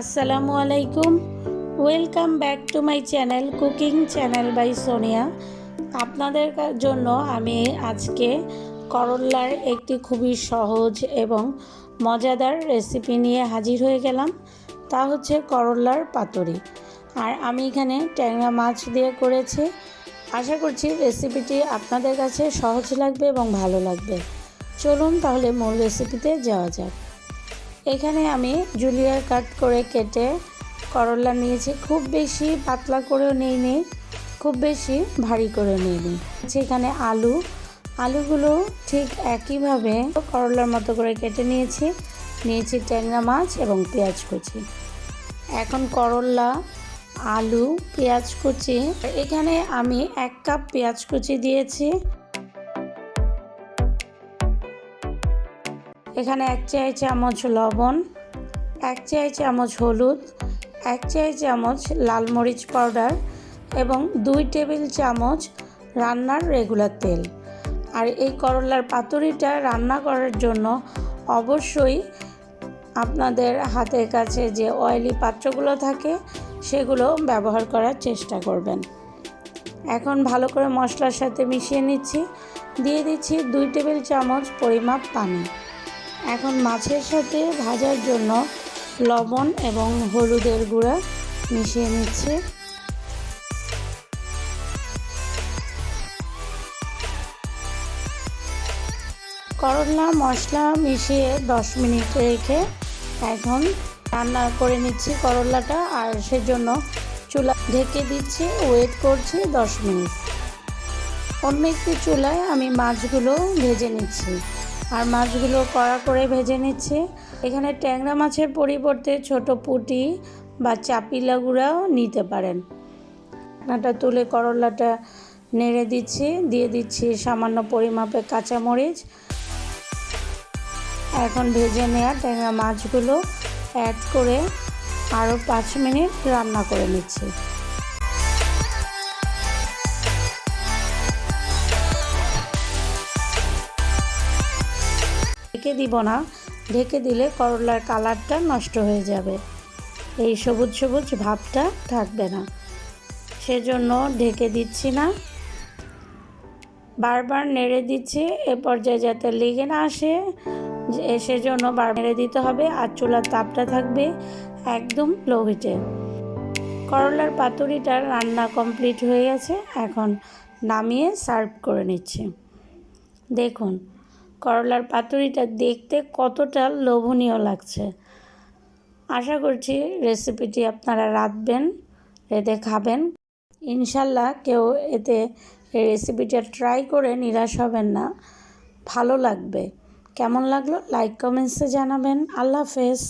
আসসালামু আলাইকুম। Welcome back to my channel cooking channel by Sonia আপনাদের জন্য আমি আজকে করল্লার একটি খুবই সহজ এবং মজাদার রেসিপি নিয়ে হাজির হয়ে গেলাম। তা হচ্ছে করল্লার পাতুরি। আর আমি এখানে ট্যাংরা মাছ দিয়ে করেছি। আশা করছি রেসিপিটি আপনাদের কাছে সহজ লাগবে এবং ভালো লাগবে। চলুন তাহলে মূল রেসিপিতে যাওয়া যাক। এখানে আমি জুলিয়ার কাট করে কেটে করলা নিয়েছি। খুব বেশি পাতলা করেও নিইনি খুব বেশি ভারী করে নিইনি আছে এখানে আলু। আলুগুলো ঠিক একইভাবে করলার মতো করে কেটে নিয়েছি। নিয়েছি ট্যাংরা মাছ এবং পেঁয়াজ কুচি। এখন করলা, আলু, পেঁয়াজ কুচি। এখানে আমি এক কাপ পেঁয়াজ কুচি দিয়েছি। এখানে এক চাই চামচ লবণ, এক চাই চামচ হলুদ, এক চাই চামচ লাল মরিচ পাউডার এবং দুই টেবিল চামচ রান্নার রেগুলার তেল। আর এই করলার পাতুরিটা রান্না করার জন্য অবশ্যই আপনাদের হাতের কাছে যে অয়েলি পাত্রগুলো থাকে, সেগুলো ব্যবহার করার চেষ্টা করবেন। এখন ভালো করে মশলার সাথে মিশিয়ে নিচ্ছি। দিয়ে দিচ্ছি দুই টেবিল চামচ পরিমাপ পানি। এখন মাছের সাথে ভাজার জন্য লবণ এবং হলুদের গুঁড়া মিশিয়ে নিচ্ছে। করলা, মশলা মিশিয়ে দশ মিনিট রেখে এখন রান্না করে নিচ্ছি করলাটা আর সেজন্য চুলা ঢেকে দিচ্ছি, ওয়েট করছি দশ মিনিট। অন্য একটি চুলায় আমি মাছগুলো ভেজে নিচ্ছি। আর মাছগুলো কড়া করে ভেজে নিচ্ছি। এখানে ট্যাংরা মাছের পরিবর্তে ছোট পুঁটি বা চাপিলা গুঁড়াও নিতে পারেন। ঢাকনাটা তুলে করলাটা নেড়ে দিচ্ছি, দিয়ে দিচ্ছি সামান্য পরিমাপে কাঁচামরিচ। এখন ভেজে নেওয়া ট্যাংরা মাছগুলো অ্যাড করে আরও পাঁচ মিনিট রান্না করে নিচ্ছি। ঢেকে দিব না। ঢেকে দিলে করলার কালারটা নষ্ট হয়ে যাবে। এই সবুজ সবুজ ভাবটা থাকবে না। সেজন্য ঢেকে দিচ্ছি না। বারবার নেড়ে দিচ্ছি, এ পর্যায়ে যাতে লেগে না আসে। সেজন্য বার নেড়ে দিতে হবে আর চুলার তাপটা থাকবে একদম লো হিটে। করলার পাতুরিটা রান্না কমপ্লিট হয়ে গেছে। এখন নামিয়ে সার্ভ করে নিচ্ছি। দেখুন করলার পাতুরিটা দেখতে কতটা লোভনীয় লাগছে। আশা করছি রেসিপিটি আপনারা রাখবেন এতে খাবেন। ইনশাল্লাহ কেউ এতে রেসিপিটা ট্রাই করে নিরাশ হবেন না। ভালো লাগবে। কেমন লাগল? লাইক, কমেন্টসে জানাবেন। আল্লাহ হাফেজ।